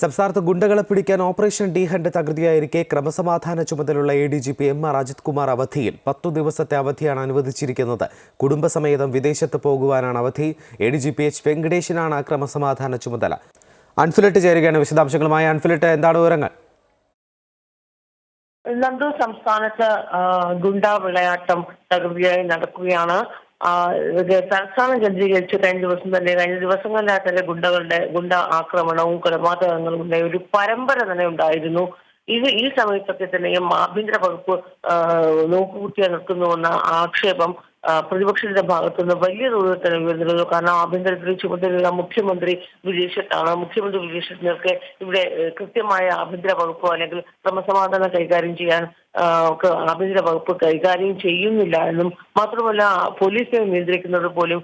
സംസ്ഥാനത്ത് ഗുണ്ടകളെ പിടിക്കാൻ ഓപ്പറേഷൻ ഡി ഹണ്ട് തകൃതിയായിരിക്കെ ക്രമസമാധാന ചുമതലയുള്ള A D G P M R Ajith Kumar അവധിയിൽ. പത്തു ദിവസത്തെ അവധിയാണ് അനുവദിച്ചിരിക്കുന്നത്. കുടുംബസമേതം വിദേശത്ത് പോകുവാനാണ് അവധി. A D G P H വെങ്കടേശനാണ് ക്രമസമാധാന ചുമതല. അൺഫിലിട്ട് ചേരുകയാണ് വിശദാംശങ്ങളുമായി. അൺഫിലിട്ട് എന്താണ് വിവരങ്ങൾ? നന്ദു സംസ്ഥാനത്ത് ഗുണ്ട വിളയാട്ടം തകൃതിയായി നടക്കുകയാണ്. തലസ്ഥാനം കേന്ദ്രീകരിച്ച് കഴിഞ്ഞ ദിവസം തന്നെ കഴിഞ്ഞ ദിവസങ്ങളിലായി തന്നെ ഗുണ്ടകളുടെ ഗുണ്ട ആക്രമണവും കൊലപാതകങ്ങളും ഉണ്ടായ ഒരു പരമ്പര തന്നെ ഉണ്ടായിരുന്നു. ഇത് ഈ സമയത്തൊക്കെ തന്നെയും ആഭ്യന്തര വകുപ്പ് ആ, നോക്കുകുത്തിയായി നിൽക്കുന്നുവെന്ന ആക്ഷേപം പ്രതിപക്ഷത്തിന്റെ ഭാഗത്തുനിന്ന് വലിയ തോതിൽ തന്നെ ഉയർന്നിരുന്നു. കാരണം ആഭ്യന്തരത്തിൽ ചുമതലയുള്ള മുഖ്യമന്ത്രി വിജയശത്താണ് മുഖ്യമന്ത്രി വിജയശത്തിനൊക്കെ ഇവിടെ കൃത്യമായ ആഭ്യന്തര വകുപ്പോ അല്ലെങ്കിൽ ക്രമസമാധാനം കൈകാര്യം ചെയ്യാൻ ആഭ്യന്തര വകുപ്പ് കൈകാര്യം ചെയ്യുന്നില്ല എന്നും മാത്രമല്ല പോലീസിനെ നിയന്ത്രിക്കുന്നത് പോലും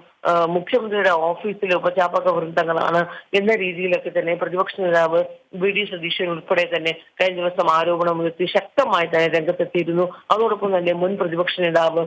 മുഖ്യമന്ത്രിയുടെ ഓഫീസിലെ ഉപചാപക വൃന്ദങ്ങളാണ് എന്ന രീതിയിലൊക്കെ തന്നെ പ്രതിപക്ഷ നേതാവ് വി. ഡി. സതീശൻ ഉൾപ്പെടെ തന്നെ കഴിഞ്ഞ ദിവസം ആരോപണം ഉയർത്തി ശക്തമായി തന്നെ രംഗത്തെത്തിയിരുന്നു. അതോടൊപ്പം തന്നെ മുൻ പ്രതിപക്ഷ നേതാവ്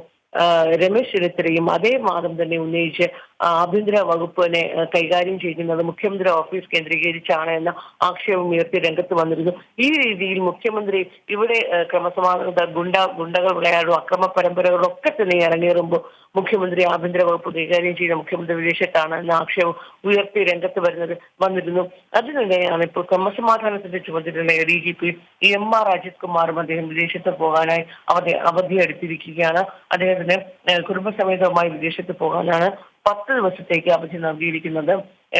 രമേശ് ചെന്നിത്തലയും അതേ വാദം തന്നെ ഉന്നയിച്ച് ആഭ്യന്തര വകുപ്പിനെ കൈകാര്യം ചെയ്യുന്നത് മുഖ്യമന്ത്രി ഓഫീസ് കേന്ദ്രീകരിച്ചാണ് എന്ന ആക്ഷേപം ഉയർത്തി രംഗത്ത് വന്നിരുന്നു. ഈ രീതിയിൽ മുഖ്യമന്ത്രി ഇവിടെ ആ, ക്രമസമാധാന ഗുണ്ട ഗുണ്ടകൾ വിളയാടും അക്രമ പരമ്പരകളൊക്കെ തന്നെ ഇറങ്ങേറുമ്പോൾ മുഖ്യമന്ത്രി ആഭ്യന്തര വകുപ്പ് കൈകാര്യം ചെയ്യുന്ന മുഖ്യമന്ത്രി വിദേശത്താണ് എന്ന ആക്ഷേപം ഉയർത്തി രംഗത്ത് വരുന്നത് വന്നിരുന്നു. അതിനിടെയാണ് ഇപ്പോൾ ക്രമസമാധാനത്തിന്റെ ചുമതലയുള്ള D G P M R Ajith കുമാറും അദ്ദേഹം വിദേശത്ത് പോകാനായി അവധി അവധി എടുത്തിരിക്കുകയാണ്. ഏഹ്, കുടുംബസമേതവുമായി വിദേശത്ത് പോകാനാണ് പത്ത് ദിവസത്തേക്ക് അവധി നൽകിയിരിക്കുന്നത്.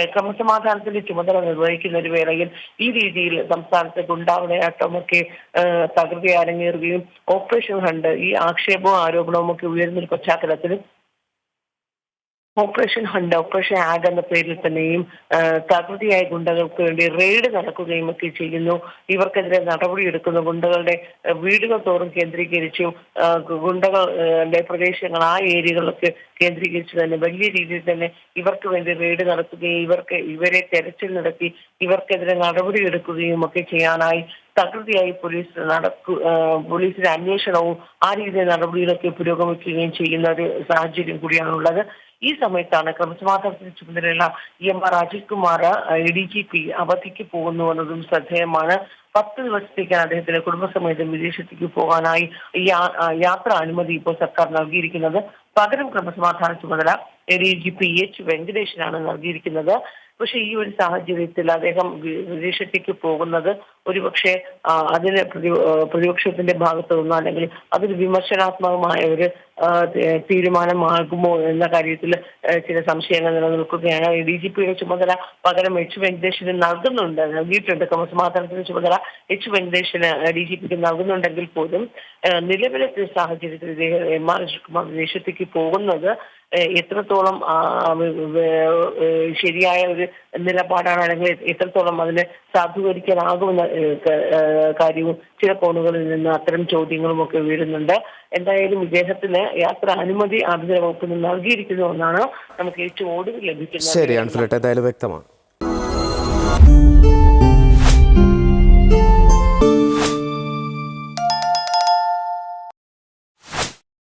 ക്രമസമാധാനത്തിന്റെ ചുമതല നിർവഹിക്കുന്ന ഒരു വേളയിൽ ഈ രീതിയിൽ സംസ്ഥാനത്തെ ഗുണ്ടാവിളയാട്ടമൊക്കെ തകൃതി അരങ്ങേറുകയും ഓപ്പറേഷൻ ഹണ്ട് ഈ ആക്ഷേപവും ആരോപണവും ഒക്കെ ഉയർന്ന ഒരു പശ്ചാത്തലത്തിൽ ഓപ്പറേഷൻ ഹണ്ട് ഓപ്പറേഷൻ ആഗ് എന്ന പേരിൽ തന്നെയും തകൃതിയായ ഗുണ്ടകൾക്ക് വേണ്ടി റെയ്ഡ് നടക്കുകയും ഒക്കെ ചെയ്യുന്നു. ഇവർക്കെതിരെ നടപടിയെടുക്കുന്നു ഗുണ്ടകളുടെ വീടുകൾ തോറും കേന്ദ്രീകരിച്ചും ഗുണ്ടകളുടെ പ്രദേശങ്ങൾ ആ ഏരിയകളൊക്കെ കേന്ദ്രീകരിച്ച് തന്നെ വലിയ രീതിയിൽ തന്നെ ഇവർക്ക് വേണ്ടി റെയ്ഡ് നടത്തുകയും ഇവർക്ക് ഇവരെ തെരച്ചിൽ നടത്തി ഇവർക്കെതിരെ നടപടിയെടുക്കുകയും ഒക്കെ ചെയ്യാനായി തകൃതിയായി പോലീസ് നടക്കു പോലീസിന്റെ അന്വേഷണവും ആ രീതിയിൽ നടപടികളൊക്കെ പുരോഗമിക്കുകയും ചെയ്യുന്ന ഒരു സാഹചര്യം കൂടിയാണുള്ളത്. ഈ സമയത്താണ് ക്രമസമാധാനത്തിന് ചുമതലയുള്ള E M R Ajith Kumar A D G P അവധിക്ക് പോകുന്നു എന്നതും ശ്രദ്ധേയമാണ്. പത്ത് ദിവസത്തേക്കാണ് അദ്ദേഹത്തിന്റെ കുടുംബസമേതം വിദേശത്തേക്ക് പോകാനായി യാത്രാ അനുമതി ഇപ്പോൾ സർക്കാർ നൽകിയിരിക്കുന്നത്. പകരം ക്രമസമാധാന ചുമതല ഡി ജി പി എച്ച് വെങ്കടേഷനാണ് നൽകിയിരിക്കുന്നത്. പക്ഷെ ഈ ഒരു സാഹചര്യത്തിൽ അദ്ദേഹം വിദേശത്തേക്ക് പോകുന്നത് ഒരുപക്ഷെ അതിന് പ്രതിപക്ഷത്തിന്റെ ഭാഗത്തു നിന്ന് അല്ലെങ്കിൽ അതൊരു വിമർശനാത്മകമായ ഒരു തീരുമാനമാകുമോ എന്ന കാര്യത്തിൽ ചില സംശയങ്ങൾ നിലനിൽക്കുകയാണ്. ഡി ജി പിയുടെ ചുമതല പകരം എച്ച് വെങ്കടേഷിന് നൽകുന്നുണ്ട് നൽകിയിട്ടുണ്ട്. ക്രമസമാധാനത്തിന്റെ ചുമതല എച്ച് വെങ്കടേശന് ഡി ജി പിക്ക് നൽകുന്നുണ്ടെങ്കിൽ പോലും നിലവിലെ സാഹചര്യത്തിൽ എം ആർ അജിത്കുമാർ വിദേശത്തേക്ക് പോകുന്നത് എത്രത്തോളം ശരിയായ ഒരു നിലപാടാണ് അല്ലെങ്കിൽ എത്രത്തോളം അതിനെ സാധൂകരിക്കാനാകുമെന്ന കാര്യവും ചില കോണുകളിൽ നിന്ന് അത്തരം ചോദ്യങ്ങളും ഒക്കെ വീഴുന്നുണ്ട് എന്തായാലും ഇദ്ദേഹത്തിന് യാത്ര അനുമതി ആഭ്യന്തര വകുപ്പിന് നൽകിയിരിക്കുന്നു എന്നാണ് നമുക്ക് ഏറ്റവും ഒടുവിൽ ശരി ലഭിക്കുന്നത് അൺഫിലിട്ട് എന്തായാലും വ്യക്തമാണ്.